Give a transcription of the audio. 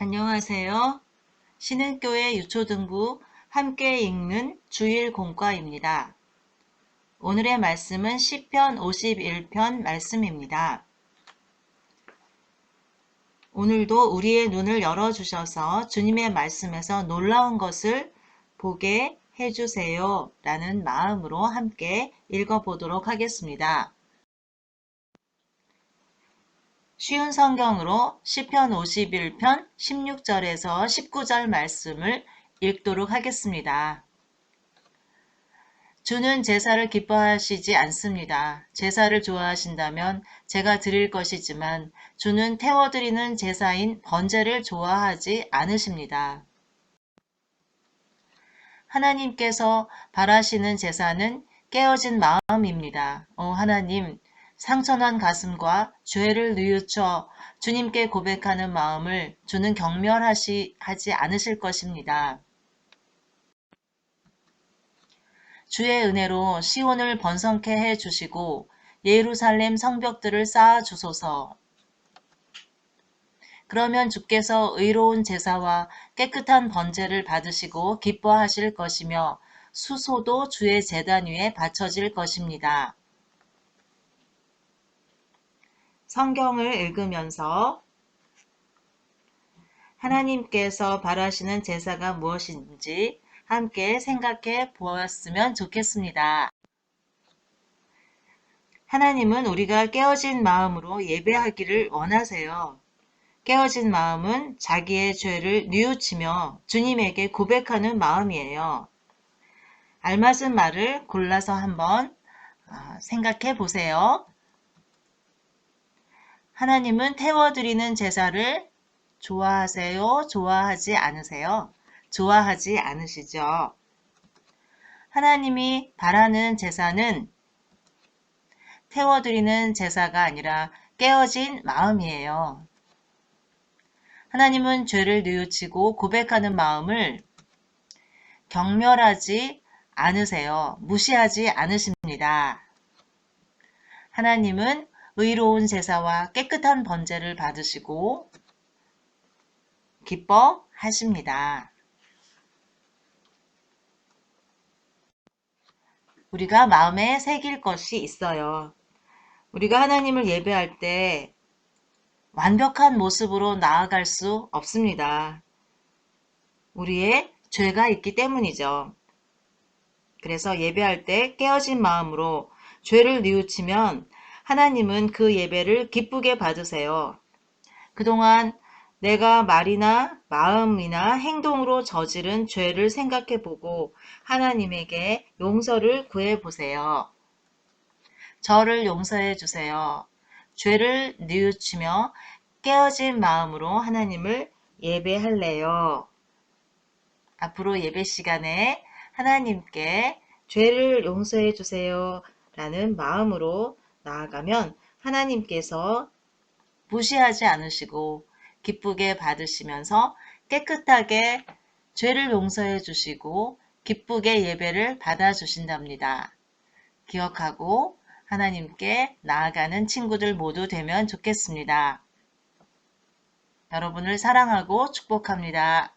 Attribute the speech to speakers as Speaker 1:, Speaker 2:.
Speaker 1: 안녕하세요. 신흥교회 유초등부 함께 읽는 주일 공과입니다. 오늘의 말씀은 시편 51편 말씀입니다. 오늘도 우리의 눈을 열어주셔서 주님의 말씀에서 놀라운 것을 보게 해주세요 라는 마음으로 함께 읽어보도록 하겠습니다. 쉬운 성경으로 시편 51편 16절에서 19절 말씀을 읽도록 하겠습니다. 주는 제사를 기뻐하시지 않습니다. 제사를 좋아하신다면 제가 드릴 것이지만 주는 태워드리는 제사인 번제를 좋아하지 않으십니다. 하나님께서 바라시는 제사는 깨어진 마음입니다. 오 하나님, 상처난 가슴과 죄를 뉘우쳐 주님께 고백하는 마음을 주는 경멸하시 하지 않으실 것입니다. 주의 은혜로 시온을 번성케 해 주시고 예루살렘 성벽들을 쌓아 주소서. 그러면 주께서 의로운 제사와 깨끗한 번제를 받으시고 기뻐하실 것이며 수소도 주의 재단 위에 바쳐질 것입니다. 성경을 읽으면서 하나님께서 바라시는 제사가 무엇인지 함께 생각해 보았으면 좋겠습니다. 하나님은 우리가 깨어진 마음으로 예배하기를 원하세요. 깨어진 마음은 자기의 죄를 뉘우치며 주님에게 고백하는 마음이에요. 알맞은 말을 골라서 한번 아, 생각해 보세요. 하나님은 태워드리는 제사를 좋아하세요? 좋아하지 않으세요? 좋아하지 않으시죠? 하나님이 바라는 제사는 태워드리는 제사가 아니라 깨어진 마음이에요. 하나님은 죄를 뉘우치고 고백하는 마음을 경멸하지 않으세요. 무시하지 않으십니다. 하나님은 의로운 제사와 깨끗한 번제를 받으시고 기뻐하십니다. 우리가 마음에 새길 것이 있어요. 우리가 하나님을 예배할 때 완벽한 모습으로 나아갈 수 없습니다. 우리의 죄가 있기 때문이죠. 그래서 예배할 때 깨어진 마음으로 죄를 뉘우치면 하나님은 그 예배를 기쁘게 받으세요. 그동안 내가 말이나 마음이나 행동으로 저지른 죄를 생각해 보고 하나님에게 용서를 구해 보세요. 저를 용서해 주세요. 죄를 뉘우치며 깨어진 마음으로 하나님을 예배할래요. 앞으로 예배 시간에 하나님께 죄를 용서해 주세요. 라는 마음으로 나아가면 하나님께서 무시하지 않으시고 기쁘게 받으시면서 깨끗하게 죄를 용서해 주시고 기쁘게 예배를 받아 주신답니다. 기억하고 하나님께 나아가는 친구들 모두 되면 좋겠습니다. 여러분을 사랑하고 축복합니다.